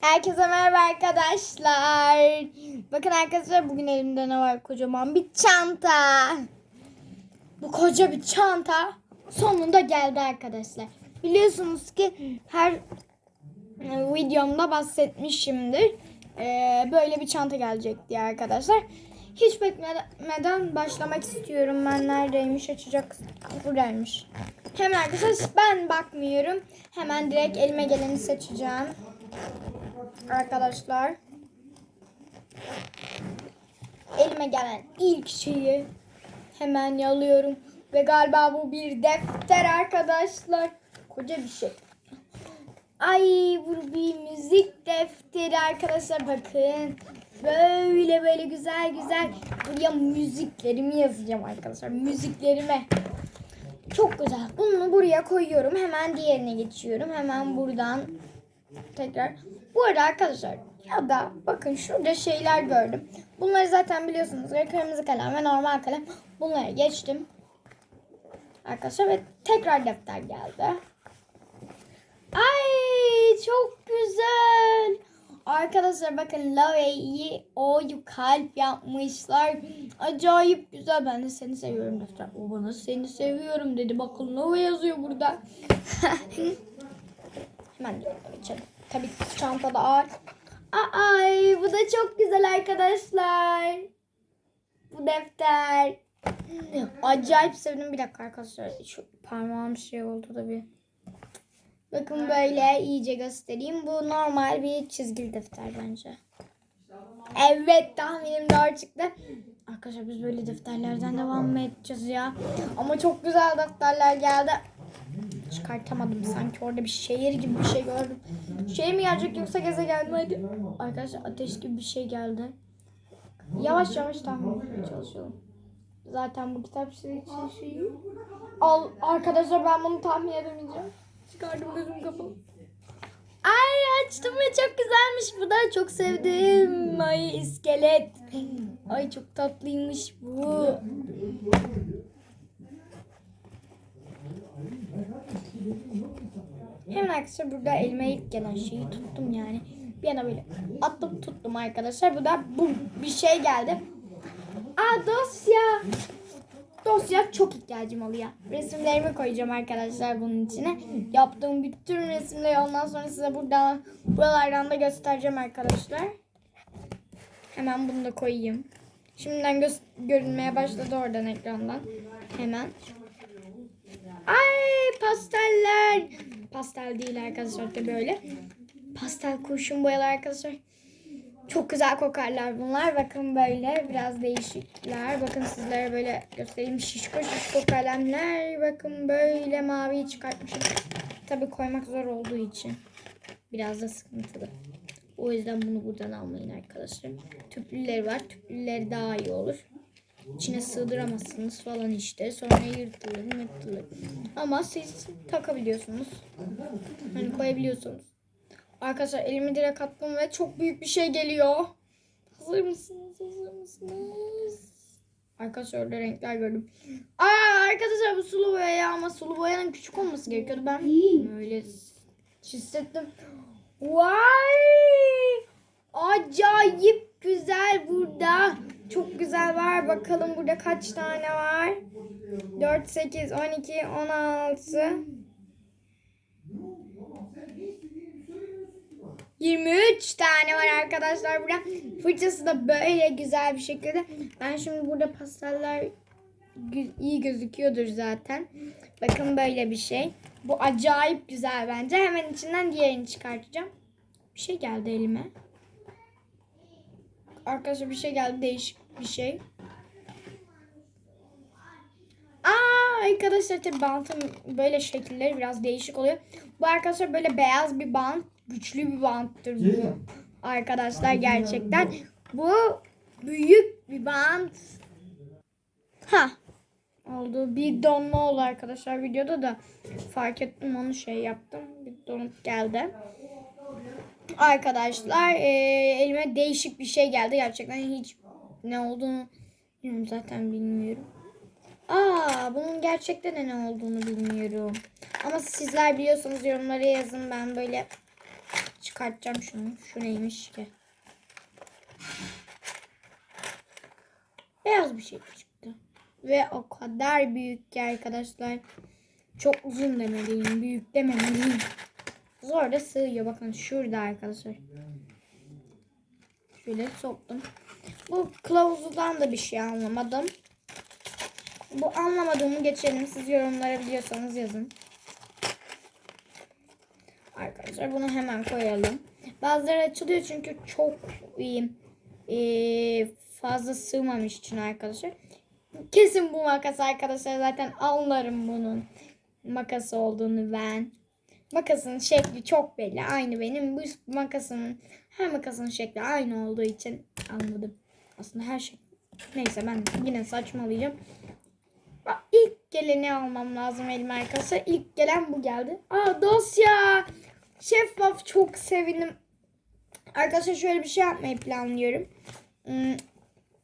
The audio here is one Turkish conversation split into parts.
Herkese merhaba arkadaşlar. Bakın arkadaşlar bugün elimde ne var? Kocaman bir çanta. Bu koca bir çanta sonunda geldi arkadaşlar. Biliyorsunuz ki her e, videomda bahsetmişimdir. Ee, böyle bir çanta gelecek diye arkadaşlar. Hiç beklemeden başlamak istiyorum. Ben neredeymiş açacak buradaymış. Hemen arkadaşlar ben bakmıyorum. Hemen direkt elime geleni seçeceğim. Arkadaşlar. Elime gelen ilk şeyi hemen yalıyorum. Ve galiba bu bir defter arkadaşlar. Koca bir şey. Ay bu bir müzik defteri arkadaşlar bakın. Böyle böyle güzel güzel. Buraya müziklerimi yazacağım arkadaşlar. Müziklerime. Çok güzel. Bunu buraya koyuyorum. Hemen diğerine geçiyorum. Hemen buradan tekrar. Bu arada arkadaşlar ya da bakın şurada şeyler gördüm. Bunları zaten biliyorsunuz. Kırmızı kalem ve normal kalem. Bunları geçtim. Arkadaşlar ve tekrar defter geldi. Ay çok güzel. Arkadaşlar bakın Love'yi O'yu kalp yapmışlar. Acayip güzel. Ben de seni seviyorum defter. O bana seni seviyorum dedi. Bakın Love yazıyor burada. Hemen diyorum geçelim. Tabii ki çanta da ağır. Ay bu da çok güzel arkadaşlar. Bu defter. Acayip sevdim. Bir dakika arkadaşlar. Şu parmağım şey oldu da bir. Bakın böyle iyice göstereyim. Bu normal bir çizgili defter bence. Evet tahminim doğru çıktı. Arkadaşlar biz böyle defterlerden devam mı edeceğiz ya? Ama çok güzel defterler geldi. Çıkartamadım sanki orada bir şehir gibi bir şey gördüm. Şey mi gelecek yoksa gezegen mi? Hadi. Arkadaşlar ateş gibi bir şey geldi. Yavaş yavaş tahmin etmeye çalışıyorum. Zaten bu kitap şey, şey, şeyi. Al arkadaşlar ben bunu tahmin edemeyeceğim. Çıkardım gözüm kapalı. Ay açtım ve çok güzelmiş. Bu da çok sevdim. Ay iskelet. Ay çok tatlıymış bu. Hemen arkadaşlar burada elime ilk gelen şeyi tuttum yani. Bir yana böyle attım tuttum arkadaşlar. Bu bir şey geldi. Aa dosya. Dosya çok ihtiyacım oluyor. Resimlerimi koyacağım arkadaşlar bunun içine. Yaptığım bütün resimleri ondan sonra size buradan buralardan da göstereceğim arkadaşlar. Hemen bunu da koyayım. Şimdiden göz görünmeye başladı oradan ekrandan. Hemen. Ay pasteller. Pastel değil arkadaşlar da böyle. Pastel kurşun boyalar arkadaşlar. Çok güzel kokarlar bunlar. Bakın böyle biraz değişikler. Bakın sizlere böyle göstereyim. Şişko şişko kalemler. Bakın böyle maviyi çıkartmışım. Tabi koymak zor olduğu için. Biraz da sıkıntılı. O yüzden bunu buradan almayın arkadaşlar. Tüplüleri var. Tüplüleri daha iyi olur. İçine sığdıramazsınız falan işte. Sonra yırtılır mırtılır. Ama siz takabiliyorsunuz. Hani koyabiliyorsunuz. Arkadaşlar elimi direkt attım ve çok büyük bir şey geliyor. Hazır mısınız? Hazır mısınız? Arkadaşlar orada renkler gördüm. Aa arkadaşlar bu sulu boya ya ama sulu boyanın küçük olması gerekiyordu. Ben öyle hissettim. Vay! Acayip güzel burada. Çok güzel var. Bakalım burada kaç tane var? 4, 8, 12, 16. 23 tane var arkadaşlar burada. Fırçası da böyle güzel bir şekilde. Ben şimdi burada pasteller iyi gözüküyordur zaten. Bakın böyle bir şey. Bu acayip güzel bence. Hemen içinden diğerini çıkartacağım. Bir şey geldi elime. Arkadaşlar bir şey geldi. Değişik bir şey. Aa arkadaşlar tabii bantın böyle şekilleri biraz değişik oluyor. Bu arkadaşlar böyle beyaz bir bant. Güçlü bir banttır bu. Arkadaşlar gerçekten. Bu büyük bir bant. Ha oldu. Bir donma oldu arkadaşlar videoda da fark ettim onu şey yaptım. Bir donuk geldi. Arkadaşlar e, elime değişik bir şey geldi. Gerçekten hiç ne olduğunu zaten bilmiyorum. Aa, bunun gerçekten ne olduğunu bilmiyorum. Ama sizler biliyorsanız yorumlara yazın. Ben böyle çık çıkartacağım şunu. Şu neymiş ki? Beyaz bir şey çıktı. Ve o kadar büyük ki arkadaşlar. Çok uzun demeliyim. Büyük dememeliyim. Zor da sığıyor. Bakın şurada arkadaşlar. Şöyle soktum. Bu kılavuzdan da bir şey anlamadım. Bu anlamadığımı geçelim. Siz yorumlara biliyorsanız yazın. Arkadaşlar bunu hemen koyalım. Bazıları açılıyor çünkü çok iyi. Ee, fazla sığmamış için arkadaşlar. Kesin bu makas arkadaşlar zaten anlarım bunun makas olduğunu ben. Makasın şekli çok belli. Aynı benim. Bu makasın her makasın şekli aynı olduğu için anladım. Aslında her şey. Neyse ben yine saçmalayacağım. Bak, İlk geleni almam lazım elime arkadaşlar. İlk gelen bu geldi. Aa dosya. Şeffaf çok sevindim. Arkadaşlar şöyle bir şey yapmayı planlıyorum. Hmm,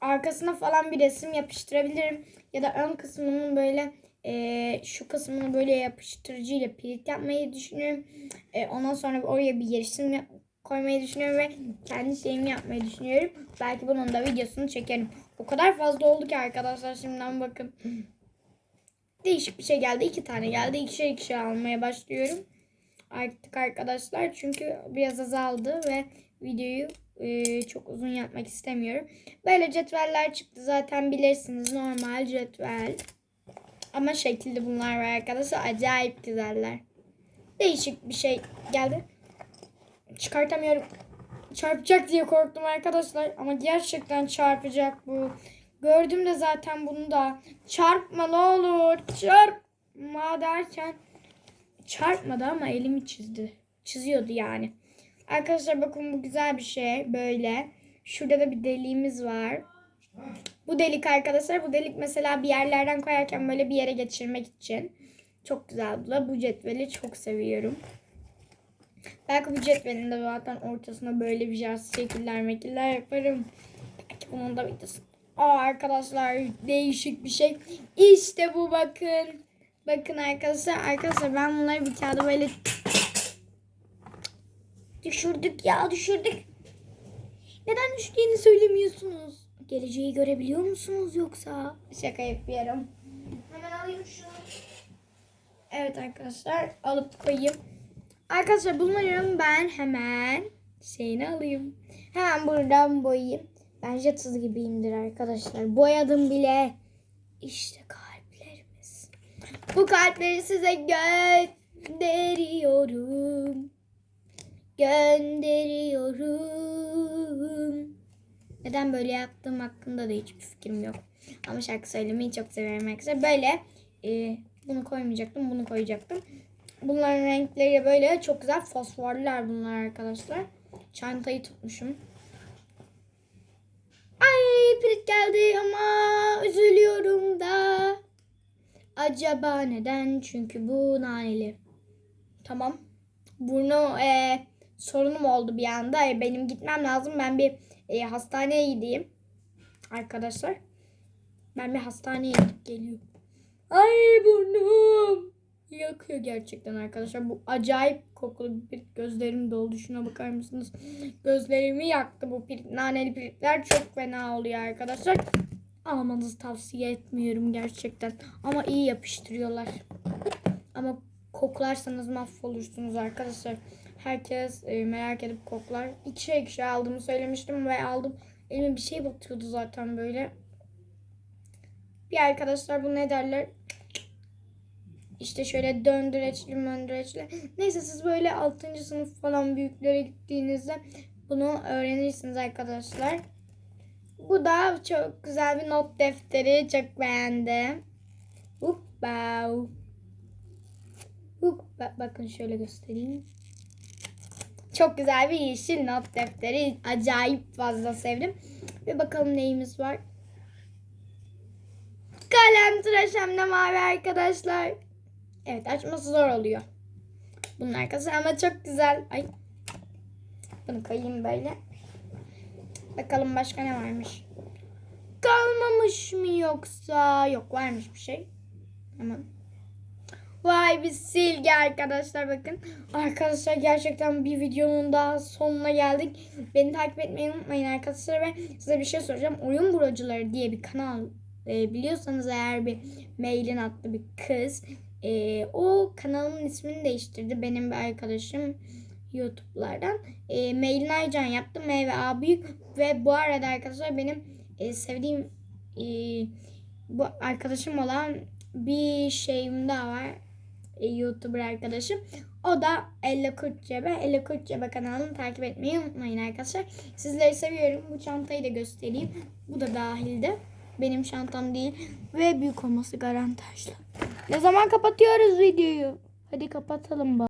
arkasına falan bir resim yapıştırabilirim. Ya da ön kısmının böyle e, şu kısmını böyle yapıştırıcı ile pirit yapmayı düşünüyorum. E, ondan sonra oraya bir yap- koymayı düşünüyorum ve kendi şeyimi yapmayı düşünüyorum. Belki bunun da videosunu çekerim. O kadar fazla oldu ki arkadaşlar şimdiden bakın. Değişik bir şey geldi. iki tane geldi. İkişer ikişer almaya başlıyorum. Artık arkadaşlar çünkü biraz azaldı ve videoyu çok uzun yapmak istemiyorum. Böyle cetveller çıktı zaten bilirsiniz normal cetvel. Ama şekilli bunlar var arkadaşlar. Acayip güzeller. Değişik bir şey geldi. Çıkartamıyorum. Çarpacak diye korktum arkadaşlar. Ama gerçekten çarpacak bu. Gördüm de zaten bunu da. Çarpma ne olur. Çarpma derken çarpmadı ama elimi çizdi. Çiziyordu yani. Arkadaşlar bakın bu güzel bir şey. Böyle. Şurada da bir deliğimiz var. Bu delik arkadaşlar. Bu delik mesela bir yerlerden koyarken böyle bir yere geçirmek için. Çok güzel bu da. Bu cetveli çok seviyorum. Belki bu cetvelin de zaten ortasına böyle bir jas şekiller mekiller yaparım. Belki bunun da videosu. Aa arkadaşlar değişik bir şey. İşte bu bakın. Bakın arkadaşlar. Arkadaşlar ben bunları bir kağıda böyle düşürdük ya düşürdük. Neden düştüğünü söylemiyorsunuz? Geleceği görebiliyor musunuz yoksa? Şaka yapıyorum. Hemen alayım şunu. Evet arkadaşlar alıp koyayım. Arkadaşlar bunların ben hemen şeyini alayım. Hemen buradan boyayayım. Ben Jetız gibiyimdir arkadaşlar. Boyadım bile. İşte kalplerimiz. Bu kalpleri size gönderiyorum. Gönderiyorum. Neden böyle yaptığım hakkında da hiçbir fikrim yok. Ama şarkı söylemeyi çok severim arkadaşlar. Böyle e, bunu koymayacaktım, bunu koyacaktım. Bunların renkleri böyle çok güzel fosforlular bunlar arkadaşlar. Çantayı tutmuşum. Ay pirit geldi ama üzülüyorum da. Acaba neden? Çünkü bu naneli. Tamam. Burnu e, sorunum oldu bir anda. E, benim gitmem lazım. Ben bir e, hastaneye gideyim. Arkadaşlar. Ben bir hastaneye gidip geliyorum. Ay burnum. Yakıyor gerçekten arkadaşlar. Bu acayip kokulu bir gözlerim doldu. Şuna bakar mısınız? Gözlerimi yaktı bu pirit. Naneli piritler çok fena oluyor arkadaşlar. Almanızı tavsiye etmiyorum gerçekten. Ama iyi yapıştırıyorlar. Ama koklarsanız mahvolursunuz arkadaşlar. Herkes e, merak edip koklar. İkişer ikişer aldığımı söylemiştim ve aldım. Elime bir şey batıyordu zaten böyle. Bir arkadaşlar bu ne derler? İşte şöyle döndüreçli möndüreçli. Neyse siz böyle 6. sınıf falan büyüklere gittiğinizde bunu öğrenirsiniz arkadaşlar. Bu da çok güzel bir not defteri. Çok beğendim. Hoppa. Hoppa. Bakın şöyle göstereyim. Çok güzel bir yeşil not defteri. Acayip fazla sevdim. Ve bakalım neyimiz var. Kalem tıraş hem de mavi arkadaşlar. Evet açması zor oluyor. Bunun arkası ama çok güzel. Ay. Bunu koyayım böyle. Bakalım başka ne varmış. Kalmamış mı yoksa? Yok varmış bir şey. Hemen. Vay bir silgi arkadaşlar bakın. Arkadaşlar gerçekten bir videonun daha sonuna geldik. Beni takip etmeyi unutmayın arkadaşlar ve size bir şey soracağım. Oyun Buracıları diye bir kanal e, biliyorsanız eğer bir mailin adlı bir kız e, o kanalımın ismini değiştirdi. Benim bir arkadaşım YouTube'lardan. E, Mailin Aycan yaptı. M ve A büyük ve bu arada arkadaşlar benim e, sevdiğim e, bu arkadaşım olan bir şeyim daha var. E, YouTuber arkadaşım. O da Elle Kurtcebe. Elle Kurtcebe kanalını takip etmeyi unutmayın arkadaşlar. Sizleri seviyorum. Bu çantayı da göstereyim. Bu da dahilde. Benim çantam değil. Ve büyük olması arkadaşlar. Ne zaman kapatıyoruz videoyu? Hadi kapatalım bak.